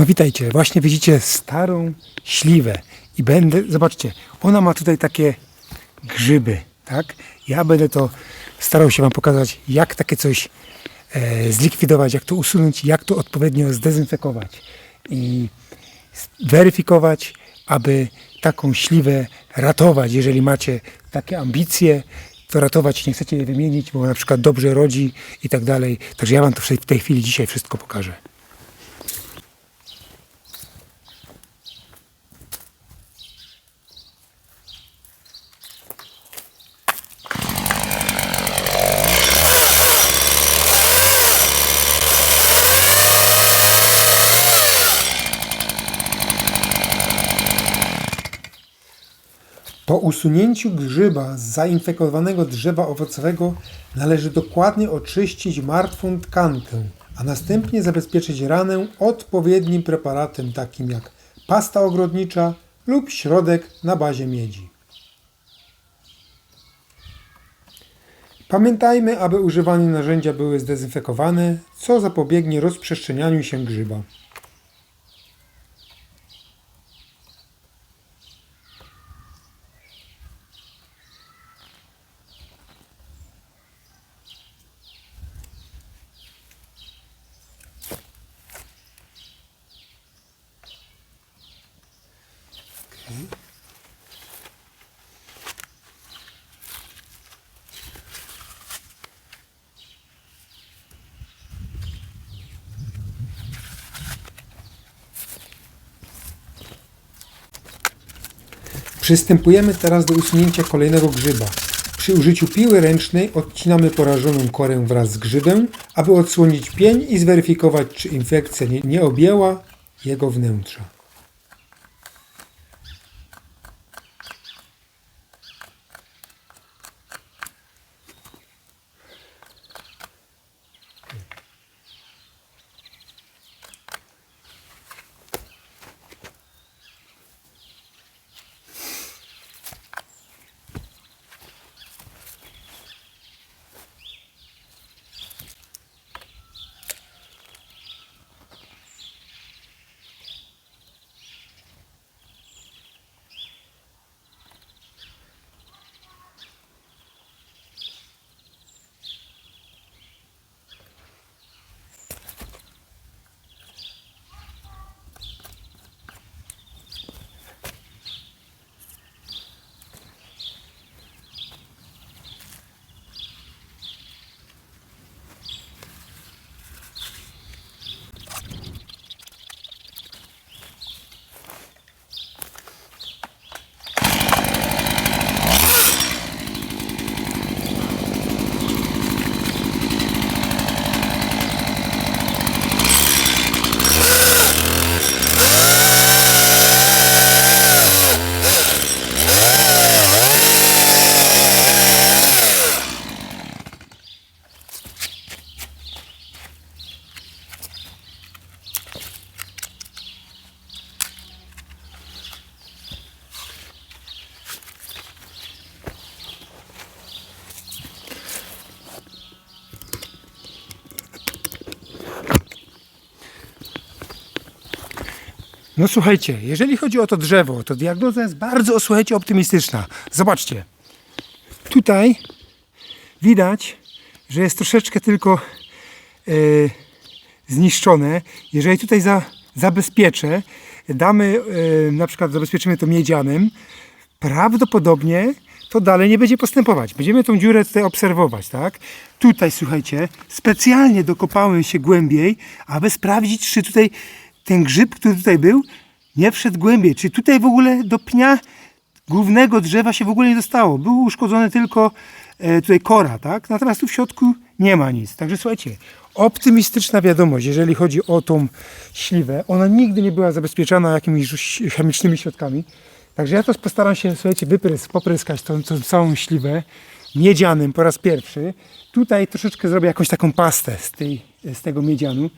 No witajcie, właśnie widzicie starą śliwę i będę, zobaczcie, ona ma tutaj takie grzyby, tak? Ja będę to starał się Wam pokazać, jak takie coś e, zlikwidować, jak to usunąć, jak to odpowiednio zdezynfekować i weryfikować, aby taką śliwę ratować, jeżeli macie takie ambicje, to ratować, nie chcecie jej wymienić, bo na przykład dobrze rodzi i tak dalej. Także ja Wam to w tej- w tej chwili dzisiaj wszystko pokażę. Po usunięciu grzyba z zainfekowanego drzewa owocowego należy dokładnie oczyścić martwą tkankę, a następnie zabezpieczyć ranę odpowiednim preparatem takim jak pasta ogrodnicza lub środek na bazie miedzi. Pamiętajmy, aby używane narzędzia były zdezynfekowane, co zapobiegnie rozprzestrzenianiu się grzyba. Przystępujemy teraz do usunięcia kolejnego grzyba. Przy użyciu piły ręcznej odcinamy porażoną korę wraz z grzybem, aby odsłonić pień i zweryfikować, czy infekcja nie, nie objęła jego wnętrza. No słuchajcie, jeżeli chodzi o to drzewo, to diagnoza jest bardzo, słuchajcie, optymistyczna. Zobaczcie. Tutaj widać, że jest troszeczkę tylko e, zniszczone. Jeżeli tutaj za, zabezpieczę, damy, e, na przykład zabezpieczymy to miedzianym, prawdopodobnie to dalej nie będzie postępować. Będziemy tą dziurę tutaj obserwować, tak? Tutaj, słuchajcie, specjalnie dokopałem się głębiej, aby sprawdzić, czy tutaj ten grzyb, który tutaj był, nie wszedł głębiej. Czy tutaj w ogóle do pnia głównego drzewa się w ogóle nie dostało. Był uszkodzony tylko e, tutaj kora, tak? Natomiast tu w środku nie ma nic. Także słuchajcie, optymistyczna wiadomość, jeżeli chodzi o tą śliwę. Ona nigdy nie była zabezpieczana jakimiś chemicznymi środkami. Także ja to postaram się, słuchajcie, wyprys, popryskać tą, tą całą śliwę miedzianym po raz pierwszy. Tutaj troszeczkę zrobię jakąś taką pastę z, tej, z tego miedzianu.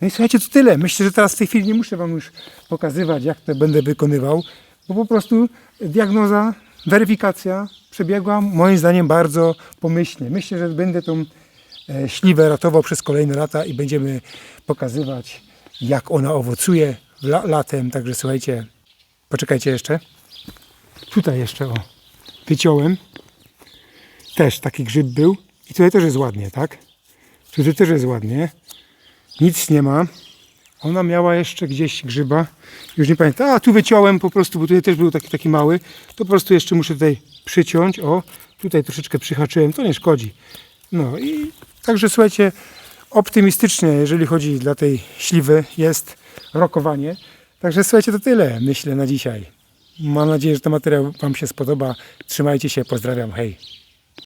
No i słuchajcie, to tyle. Myślę, że teraz w tej chwili nie muszę Wam już pokazywać, jak to będę wykonywał, bo po prostu diagnoza, weryfikacja przebiegła moim zdaniem bardzo pomyślnie. Myślę, że będę tą e, śliwę ratował przez kolejne lata i będziemy pokazywać, jak ona owocuje la, latem, także słuchajcie, poczekajcie jeszcze. Tutaj jeszcze o, wyciąłem. Też taki grzyb był. I tutaj też jest ładnie, tak? Tutaj też jest ładnie. Nic nie ma. Ona miała jeszcze gdzieś grzyba. Już nie pamiętam. A tu wyciąłem po prostu, bo tutaj też był taki, taki mały. To po prostu jeszcze muszę tutaj przyciąć. O, tutaj troszeczkę przyhaczyłem. To nie szkodzi. No i także słuchajcie, optymistycznie, jeżeli chodzi dla tej śliwy, jest rokowanie. Także słuchajcie, to tyle, myślę, na dzisiaj. Mam nadzieję, że ten materiał Wam się spodoba. Trzymajcie się, pozdrawiam, hej.